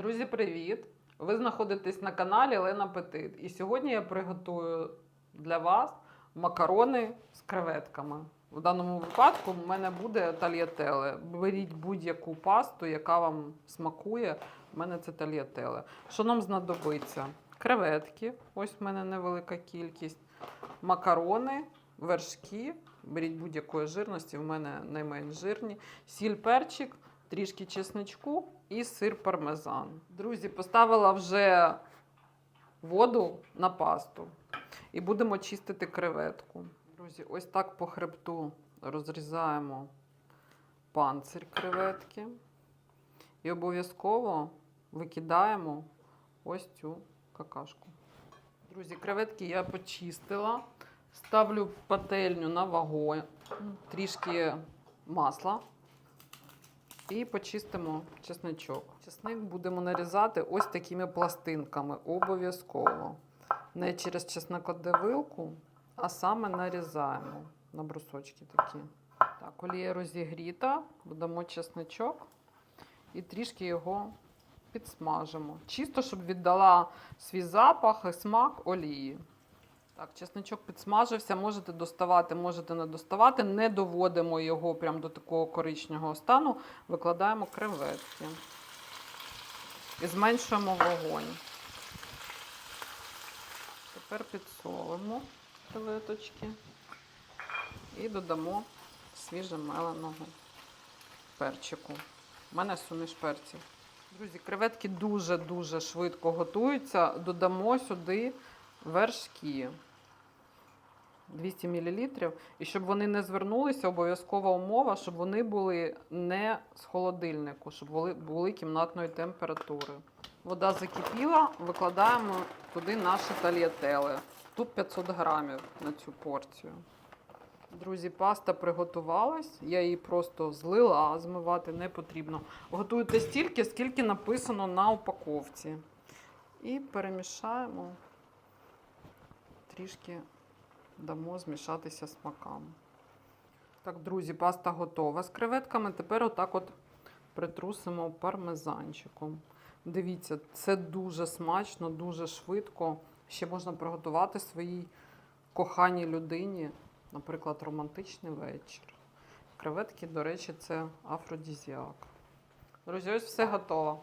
привіт! Ви знаходитесь на каналі Лена Петит. І сьогодні я приготую для вас макарони з креветками. В даному випадку в мене буде тальятеле. Беріть будь-яку пасту, яка вам смакує. У мене це тальятеле. Що нам знадобиться? Креветки, ось в мене невелика кількість, макарони, вершки. Беріть будь-якої жирності, в мене найменш жирні, сіль, перчик, трішки чесничку і сир пармезан. Друзі, поставила вже воду на пасту і будемо чистити креветку. Друзі, ось так по хребту розрізаємо панцир креветки і обов'язково викидаємо ось цю какашку. Друзі, креветки я почистила. Ставлю пательню на вогонь, трішки масла і почистимо чесничок. Чесник будемо нарізати ось такими пластинками, обов'язково. Не через чеснокодавилку, а саме нарізаємо на брусочки такі. Так, олія розігріта, додамо чесничок і трішки його підсмажимо. Чисто, щоб віддала свій запах і смак олії. Так, чесничок підсмажився, можете доставати, можете не доставати. Не доводимо його прямо до такого коричневого стану. Викладаємо креветки і зменшуємо вогонь. Тепер підсолимо креветочки і додамо свіжемеленого перчику. У мене суміш перців. Друзі, креветки дуже-дуже швидко готуються. Додамо сюди вершки 200 мл. І щоб вони не звернулися, обов'язкова умова, щоб вони були не з холодильнику, щоб були, були кімнатної температури. Вода закипіла, викладаємо туди наші тальятели. Тут 500 грамів на цю порцію. Друзі, паста приготувалась. Я її просто злила, змивати не потрібно. Готуйте стільки, скільки написано на упаковці. І перемішаємо, трішки дамо змішатися смакам. Так, друзі, паста готова з креветками. Тепер отак от притрусимо пармезанчиком. Дивіться, це дуже смачно, дуже швидко. Ще можна приготувати своїй коханій людині, наприклад, романтичний вечір. Креветки, до речі, це афродізіак. Друзі, ось все готово.